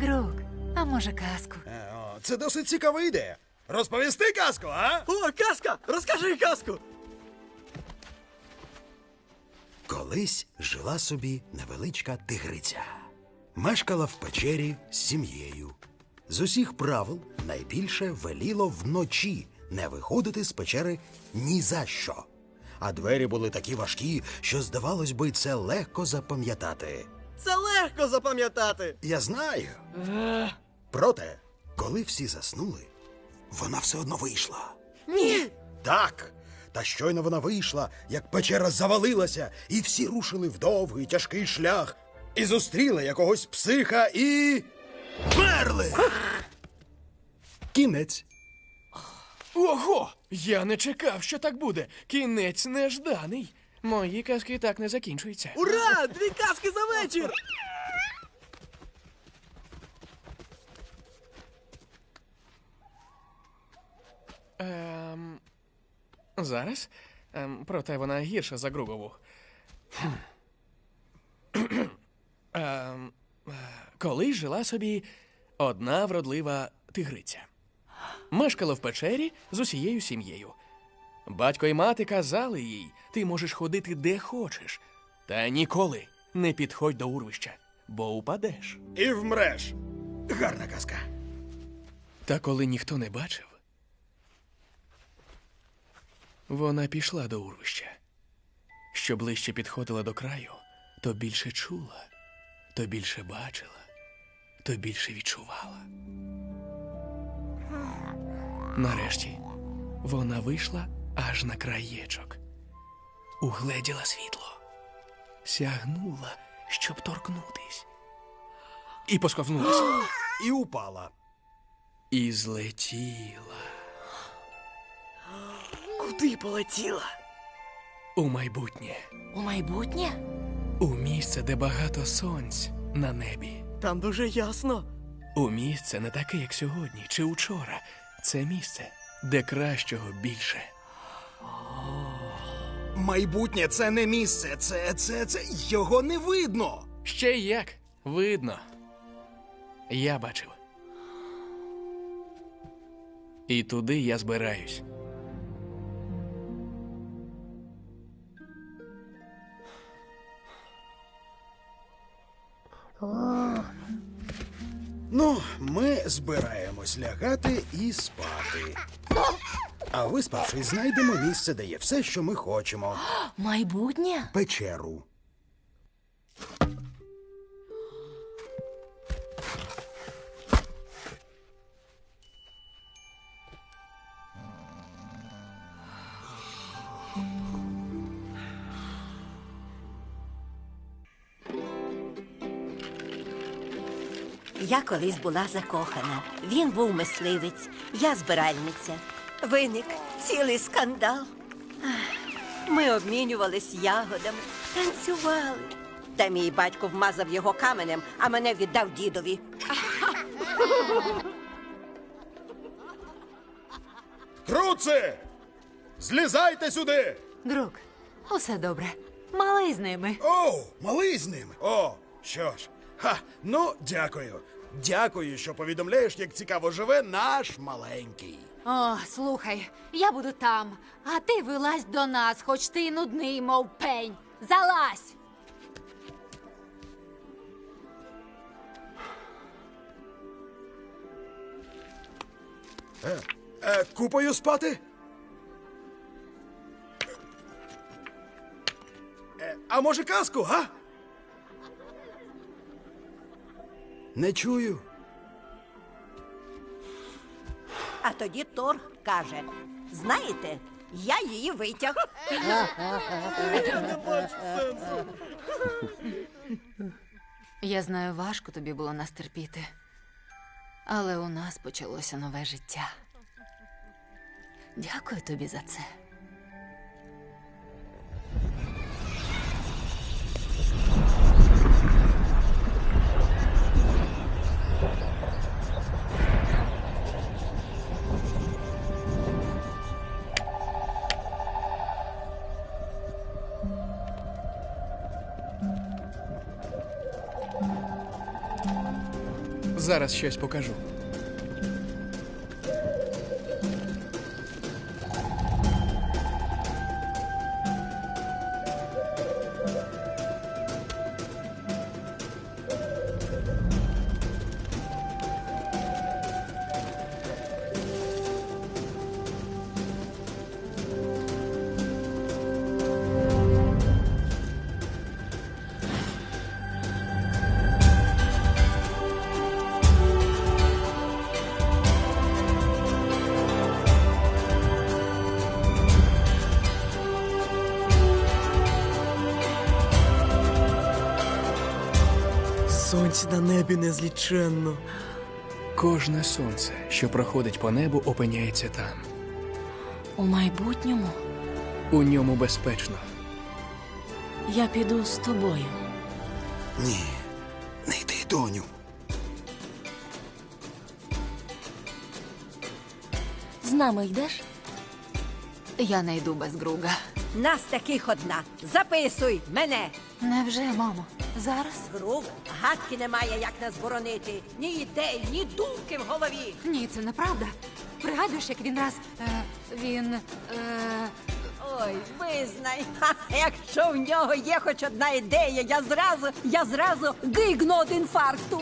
Грук, а може казку? Е, о, Це досить цікава ідея. Розповісти казку, а? О, казка! Розкажи казку! Колись жила собі невеличка тигриця. Мешкала в печері з сім'єю. З усіх правил найбільше веліло вночі не виходити з печери ні за що. А двері були такі важкі, що, здавалось би, це легко запам'ятати. Це легко запам'ятати. Я знаю. Проте, коли всі заснули, вона все одно вийшла. Ні. Так. Та щойно вона вийшла, як печера завалилася, і всі рушили в довгий тяжкий шлях, і зустріли якогось психа і. Мерли! Кінець. Ого! Я не чекав, що так буде. Кінець нежданий. Мої казки так не закінчуються. Ура! Дві казки за вечір! Ем, зараз? Ем, проте вона гірша за Гругову. Хм. Ем, е, колись жила собі одна вродлива тигриця. Мешкала в печері з усією сім'єю. Батько і мати казали їй, ти можеш ходити де хочеш, та ніколи не підходь до урвища, бо упадеш. І вмреш. Гарна казка. Та коли ніхто не бачив, вона пішла до урвища. Що ближче підходила до краю, то більше чула, то більше бачила, то більше відчувала. Нарешті вона вийшла аж на краєчок, угледіла світло, сягнула, щоб торкнутись, і посковнулась. І упала. І злетіла Куди полетіла? у майбутнє, У майбутнє? у місце, де багато сонць на небі, Там дуже ясно. у місце не таке, як сьогодні чи учора. Це місце, де кращого більше. Майбутнє це не місце, це, це, це його не видно. Ще як видно. Я бачив. І туди я збираюсь. Ну, ми збираємось лягати і спати. А виспавшись, знайдемо місце, де є все, що ми хочемо. Майбутнє? Печеру. Я колись була закохана. Він був мисливець, я збиральниця. Виник цілий скандал. Ми обмінювались ягодами, танцювали. Та мій батько вмазав його каменем, а мене віддав дідові. Круци! Злізайте сюди! Грук, усе добре. Малий з ними. О, малий з ним. О, що ж. Ха, ну, дякую. Дякую, що повідомляєш, як цікаво живе наш маленький. О, слухай, я буду там, а ти вилазь до нас, хоч ти й нудний, мов пень. Залазь! Е, купою спати? Е, а може казку, га? Не чую. А тоді Тор каже: знаєте, я її витяг. Я знаю, важко тобі було нас терпіти. Але у нас почалося нове життя. Дякую тобі за це. Зараз щось покажу. Сонць на небі незліченно. Кожне сонце, що проходить по небу, опиняється там. У майбутньому У ньому безпечно. я піду з тобою. Ні, не йди, доню. З нами йдеш? Я не йду без Груга. Нас таких одна. Записуй мене. Невже, мамо? Зараз? Грубо. гадки немає, як нас боронити. Ні ідей, ні думки в голові. Ні, це неправда. Пригадуєш, як він раз. Е, він. Е, Ой, визнай. Ха, якщо в нього є хоч одна ідея, я зразу, я зразу гигну від інфаркту.